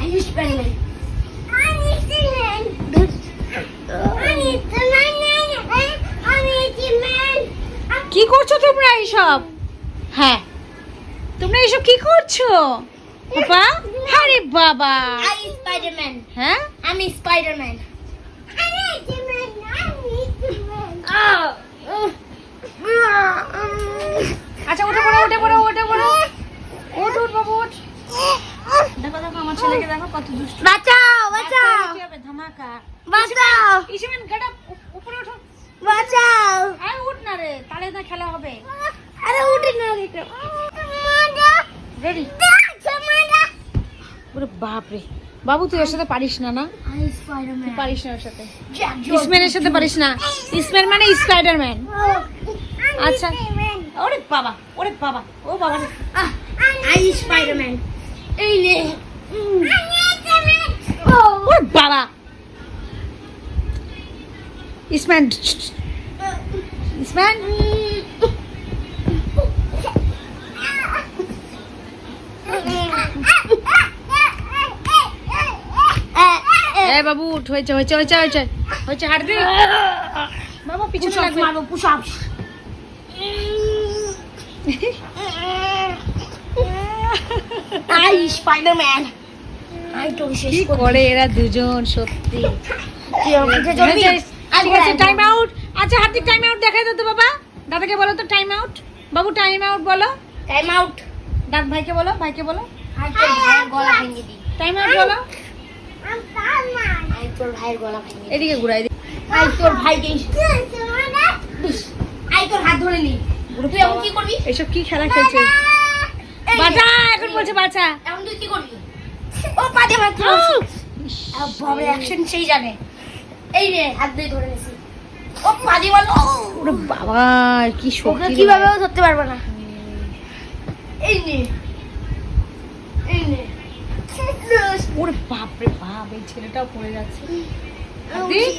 আমি স্পাইডারম্যান কি করছ তোমরা এইসব? হ্যাঁ। তোমরা এইসব কি করছ? বাবা আরে বাবা। আমি স্পাইডারম্যান হ্যাঁ? আমি স্পাইডারম্যান আচ্ছা উঠে পড়ো উঠে পড়ো উঠে পড়ো উঠ উঠ বাবু উঠ দেখো দেখো আমার ছেলেকে দেখো কত দুষ্ট। বাঁচাও বাঁচাও। কি হবে ধামাকা। বাঁচাও। ইসিমেন উপরে ওঠো। বাঁচাও। আরে উঠ না রে তাহলে না খেলা হবে। আরে উঠে না রে রেডি ওরে বাপ রে। বাবু তুই ওর সাথে পারিস না না? পারিস না ওর সাথে। ইসম্যানের সাথে পারিস না। ইসম্যান মানে স্পাইডারম্যান আচ্ছা। ওরে বাবা ওরে বাবা। ও বাবা আই স্পাইডারম্যান এই নে। ওরে বাবা। এ বাবু উঠ হয়েছে হয়েছে হয়েছে হয়েছে। হয়েছে হাঁট দি বাবা পিছনে লাগবে। মারবো পুশ আপ আই স্পাইডারম্যান। কি করে এরা দুজন সত্যি। ঠিক আছে টাইম আউট আচ্ছা হার্দিক টাইম আউট দেখাই দাও তো বাবা। দাদাকে বলো তো টাইম আউট বাবু টাইম আউট বলো। টাইম আউট দাদ ভাইকে বলো ভাইকে বলো। গলা ভেঙে টাইম আউট বলো। আই তোর ভাইয়ের গলা ভেঙে এদিকে ঘুরাই দি। আই তোর ভাইকে আই তোর হাত ধরে নি তুই এখন কি করবি? এসব কি খেলা খেলছে? এই বাঁচা এখন বলছে বাঁচা এখন তুই কি করবি? ও পাজে মাত্র বাবা অ্যাকশন সেই জানে। এই রে হাত দিয়ে ধরে নিছি ও বল। ওরে বাবা কি শক্তি কীভাবে ধরতে পারবে না? এই নে। এই নে। ওরে বাপ রে বাপ এই ছেলেটাও পড়ে যাচ্ছে। হার্দিক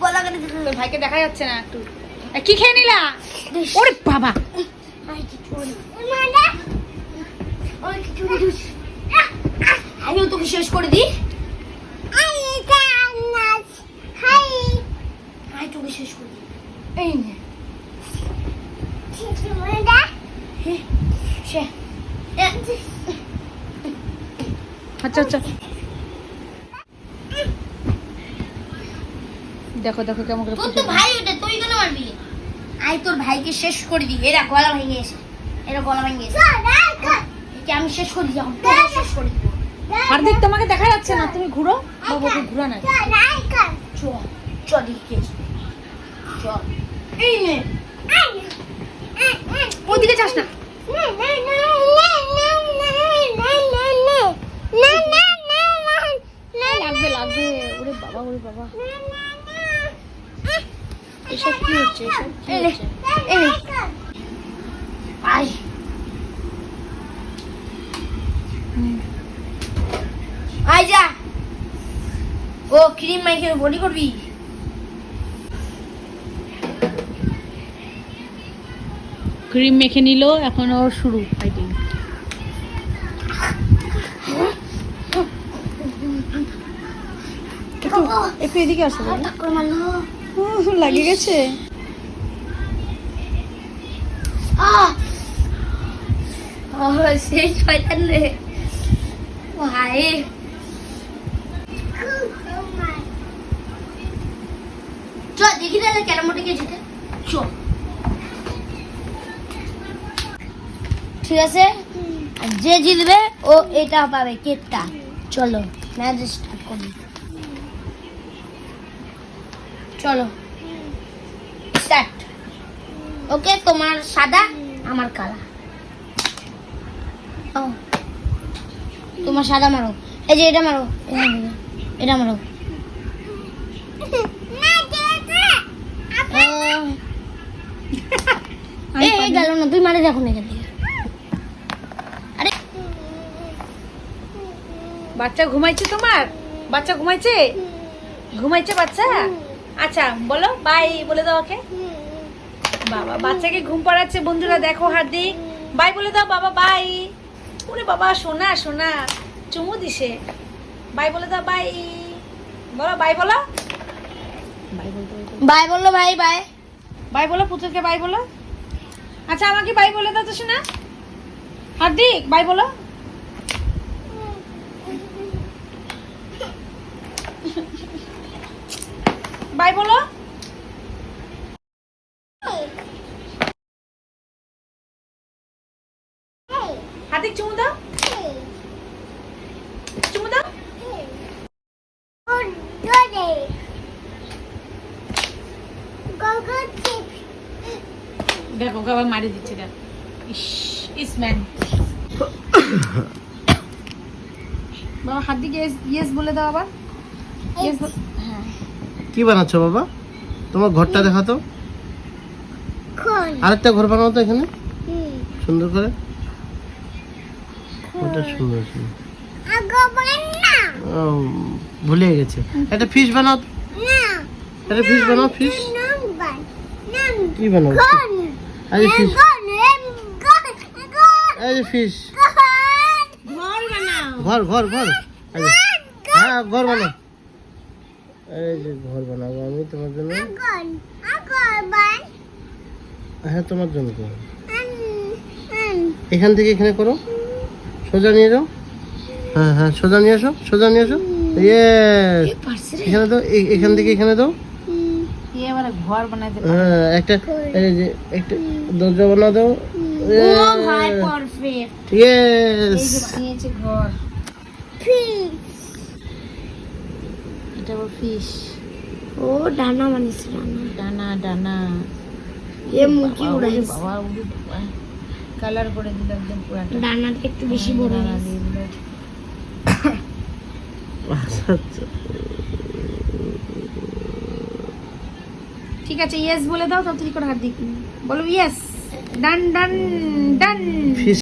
গলা কেটে ভাইকে দেখা যাচ্ছে না একটু। কি খেয়ে নিলা? ওরে বাবা। ওই তোকে শেষ করে দিই? আই তোকে শেষ করে দিই। এই নে। আচ্ছা আচ্ছা। দেখো দেখো কেমন করে তোর তো ভাই ওটা তুই কেন মারবি? আই তোর ভাইকে শেষ করে দিই। এরা গলা ভেঙে এসে এরা গলা ভেঙে এসে আমি শেষ করে দিই শেষ করে দিব। হার্দিক তোমাকে দেখা যাচ্ছে না। তুমি ঘুরো। বাবুকে ঘুরো না চ চ দিকে চ এই নে। ওদিকে যাস না। লাগবে লাগবে। ওরে বাবা ওরে বাবা। এসব কি হচ্ছে? এসব কি হচ্ছে এই নে। আয় হুম। আয় যা ও ক্রিম মাইকে বডি করবি? ক্রিম মেখে নিল এখন ওর শুরু ফাইটিং একটু এদিকে আসো লাগে গেছে। সেই শয়তান রে। ভাই চ দেখি তাহলে ক্যারামোটে জিতে? চ ঠিক আছে? যে জিতবে ও এটা পাবে কেকটা। চলো ম্যাচ স্টার্ট করি। চলো স্টার্ট ওকে তোমার সাদা আমার কালা। তোমার সাদা মারো। এই যে এটা মারো। এটা মারো, এটা মারো আহ, এই গেল না তুই মারে দেখো না এখান থেকে। আরে। বাচ্চা ঘুমাইছে তোমার? বাচ্চা ঘুমাইছে? ঘুমাইছে বাচ্চা? আচ্ছা বলো বাই বলে দাও ওকে। বাবা বাচ্চাকে ঘুম পাড়াচ্ছে বন্ধুরা দেখো হার্দিক। বাই বলে দাও বাবা বাই ওরে বাবা সোনা সোনা চুমু দিছে। বাই বলে দাও বাই বলো বাই বলো। বাই বলল ভাই বাই বাই বলো পুতুলকে বাই বলো। আচ্ছা আমাকে বাই বলে দাও তো শোনা হার্দিক বাই বলো। বাই বলো। হার্দিক চুমু দেখো ওকে আবার মারি দিচ্ছে দেখ। ইস ইস ম্যান বাবা হার্দিক ইয়েস ইয়েস বলে দাও আবার। ইয়েস হ্যাঁ। কি বানাচ্ছ বাবা? তোমার ঘরটা দেখাতো। আরেকটা ঘর বানাও তো এখানে। সুন্দর করে। ওটা সুন্দর ভুলে গেছে। একটা ফিশ বানাও। একটা ফিশ বানাও ফিশ কি বানাও? ফিশ এই যে ফিশ ঘর বানাও ঘর ঘর ঘর হ্যাঁ ঘর বানাও। এই যে ঘর বানাবো আমি তোমার জন্য। হ্যাঁ তোমার জন্য করো। এখান থেকে এখানে করো। সোজা নিয়ে যাও। হ্যাঁ হ্যাঁ সোজা নিয়ে আসো সোজা নিয়ে আসো। ইয়েস এখানে দাও এখান থেকে এখানে দাও। ঘর বানাইতে হ্যাঁ একটা এই যে একটা দরজা বানা দাও। ও ভাই পারফেক্ট ইয়েস এই যে বানিয়েছে ঘর। এটা ফিশ ও ডানা মানিস ডানা। ডানা এ মুখি বাবা, উড়াই বাবা উড়ে কালার করে দিল একদম পুরাটা ডানাটা একটু বেশি বড় ডানা। দিয়ে দিল। আচ্ছা ঠিক আছে ইয়েস বলে দাও তাড়াতাড়ি করে হাত দিক বলো ইয়েস ডান ডান ডান